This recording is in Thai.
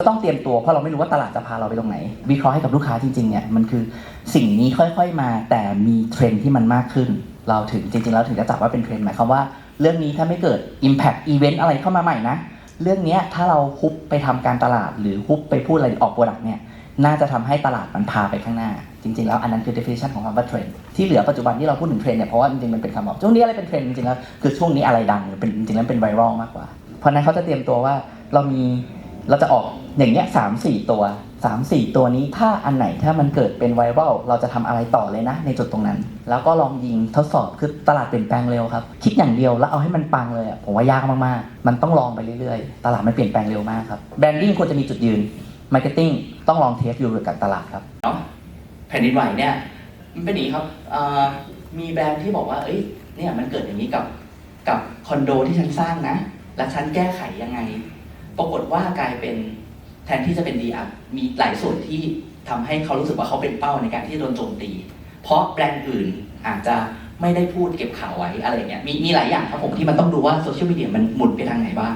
ก็ต้องเตรียมตัวเพราะเราไม่รู้ว่าตลาดจะพาเราไปตรงไหน วิเคราะห์ให้กับลูกค้าจริงๆเนี่ยมันคือสิ่งนี้ค่อยๆมาแต่มีเทรนที่มันมากขึ้น เราถึงจริงๆแล้วถึงจะจับว่าเป็นเทรนหมายความว่า เรื่องนี้ถ้าไม่เกิด Impact Event อะไรเข้ามาใหม่นะ เรื่องนี้ถ้าเราฮุบไปทำการตลาด หรือฮุบไปพูดอะไรออกโปรดักต์เนี่ยน่าจะทำให้ตลาดมันพาไปข้างหน้า จริง ๆ แล้วอันนั้นคือ definition ของคำว่าเทรนที่เหลือปัจจุบันที่เราพูดถึงเทรนเนี่ยเพราะว่าจริงๆมันเป็นคำบอกช่วงนี้อะไรเป็นเทรนจริงๆแล้วคือช่วงนี้อะไรดังหรือเป็นจริงๆแล้วเป็นไวรัลมากกว่า เพราะนั้นเขาจะเตรียมตัวว่าเรามี เราจะออกอย่างเงี้ยสามสี่ตัวสามสี่ตัวนี้ถ้าอันไหนถ้ามันเกิดเป็นไวรัลเราจะทำอะไรต่อเลยนะ ในจุดตรงนั้น แล้วก็ลองยิงทดสอบคือตลาดเปลี่ยนแปลงเร็วครับ คิดอย่างเดียวแล้วเอาให้มันปังเลยอะผมว่ายากมากๆ มันต้องลองไปเรื่อยๆ ตลาดมันเปลี่ยนแปลงเร็วมากครับแบรนดิ้งควรจะมีจุดยืนมาร์เก็ตติ้งต้องลองเทสอยู่กับตลาดครับเนาะแผ่นดินไหวเนี่ยมันเป็นอย่างนี้ครับมีแบรนด์ที่บอกว่าเอ้ยเนี่ยมันเกิดอย่างนี้กับกับคอนโดที่ฉันสร้างนะ แล้วฉันแก้ไขยังไง ปรากฏว่ากลายเป็นแทนที่จะเป็นดีอัพมีหลายส่วนที่ทำให้เขารู้สึกว่าเขาเป็นเป้าในการที่โดนโจมตี เพราะแบรนด์อื่นอาจจะไม่ได้พูดเก็บข่าวไว้อะไรเงี้ยมีมีหลายอย่างครับผมที่มันต้องดูว่าโซเชียลมีเดียมันหมุนไปทางไหนบ้าง